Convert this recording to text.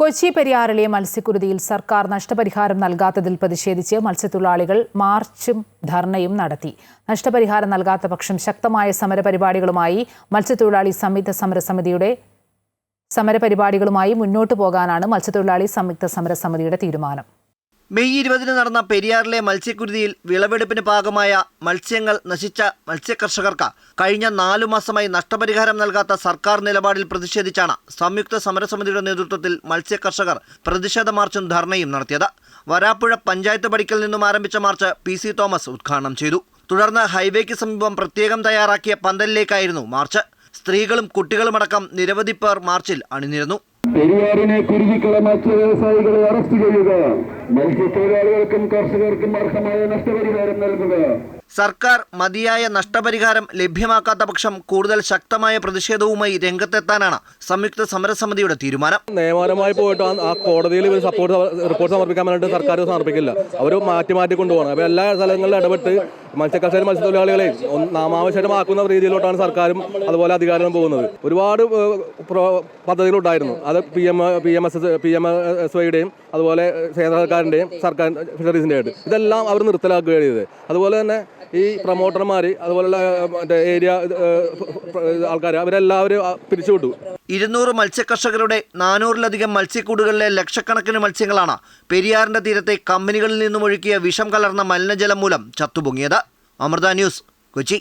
കൊച്ചി പെരിയാറിലെ മത്സ്യക്കുരുതിയിൽ സർക്കാർ നഷ്ടപരിഹാരം നൽകാത്തതിൽ പ്രതിഷേധിച്ച് മത്സ്യത്തൊഴിലാളികൾ മാർച്ചും ധർണയും നടത്തി. നഷ്ടപരിഹാരം നൽകാത്ത പക്ഷം ശക്തമായ സമരപരിപാടികളുമായി മത്സ്യത്തൊഴിലാളി സംയുക്ത സമരസമിതിയുടെ സമരപരിപാടികളുമായി മുന്നോട്ടു പോകാനാണ് മത്സ്യത്തൊഴിലാളി സംയുക്ത സമരസമിതിയുടെ തീരുമാനം. മെയ് ഇരുപതിന് നടന്ന പെരിയാറിലെ മത്സ്യക്കുരുതിയിൽ വിളവെടുപ്പിന് ഭാഗമായ മത്സ്യങ്ങൾ നശിച്ച മത്സ്യകർഷകർക്ക് കഴിഞ്ഞ നാലു മാസമായി നഷ്ടപരിഹാരം നൽകാത്ത സർക്കാർ നിലപാടിൽ പ്രതിഷേധിച്ചാണ് സംയുക്ത സമരസമിതിയുടെ നേതൃത്വത്തിൽ മത്സ്യകർഷകർ പ്രതിഷേധ മാർച്ചും ധർണയും നടത്തിയത്. വരാപ്പുഴ പഞ്ചായത്ത് പടിക്കൽ നിന്നും ആരംഭിച്ച മാർച്ച് പി സി തോമസ് ഉദ്ഘാടനം ചെയ്തു. തുടർന്ന് ഹൈവേക്ക് സമീപം പ്രത്യേകം തയ്യാറാക്കിയ പന്തലിലേക്കായിരുന്നു മാർച്ച്. സ്ത്രീകളും കുട്ടികളുമടക്കം നിരവധി പേർ മാർച്ചിൽ അണിനിരന്നു. പെരിയാറിനെ കുരുതിക്കുള്ള മത്സ്യ വ്യവസായികളെ അറസ്റ്റ് ചെയ്യുക. മത്സ്യത്തൊഴിലാളികൾക്കും കർഷകർക്കും അർഹമായ നഷ്ടപരിഹാരം നൽകുക. സർക്കാർ മതിയായ നഷ്ടപരിഹാരം ലഭ്യമാക്കാത്ത പക്ഷം കൂടുതൽ ശക്തമായ പ്രതിഷേധവുമായി രംഗത്തെത്താനാണ് സംയുക്ത സമരസമിതിയുടെ തീരുമാനം. നിയമപരമായി പോയിട്ട് ആ- കോടതിയിൽ ഇവർ സപ്പോർട്ട് റിപ്പോർട്ട് സമർപ്പിക്കാൻ വേണ്ടി സർക്കാർ സമർപ്പിക്കില്ല. അവർ മാറ്റി മാറ്റി കൊണ്ടുപോകണം. അപ്പോൾ എല്ലാ സ്ഥലങ്ങളിലും ഇടപെട്ട് മത്സ്യകർഷകർ മത്സ്യത്തൊഴിലാളികളെ നാമാവശ്യമാക്കുന്ന രീതിയിലോട്ടാണ് സർക്കാരും അതുപോലെ അധികാരം പോകുന്നത്. ഒരുപാട് പദ്ധതികളുണ്ടായിരുന്നു. അത് P M P M S P M S വൈയുടെയും അതുപോലെ കേന്ദ്ര സർക്കാരിന്റെയും സർക്കാർ ഫിഷറീസിന്റെ ആയിട്ട് ഇതെല്ലാം അവർ നിർത്തലാക്കുകയാണ് ചെയ്തത്. അതുപോലെ തന്നെ ഈ പ്രൊമോട്ടർമാർ അതുപോലുള്ള മറ്റേ ഏരിയ ആൾക്കാർ അവരെല്ലാവരും പിരിച്ചുവിട്ടു. ഇരുന്നൂറ് മത്സ്യകർഷകരുടെ നാനൂറിലധികം മത്സ്യക്കൂടുകളിലെ ലക്ഷക്കണക്കിന് മത്സ്യങ്ങളാണ് പെരിയാറിന്റെ തീരത്തെ കമ്പനികളിൽ നിന്നും ഒഴുക്കിയ വിഷം കലർന്ന മലിനജലം മൂലം ചത്തുപൊങ്ങിയത്. അമൃത ന്യൂസ് കൊച്ചി.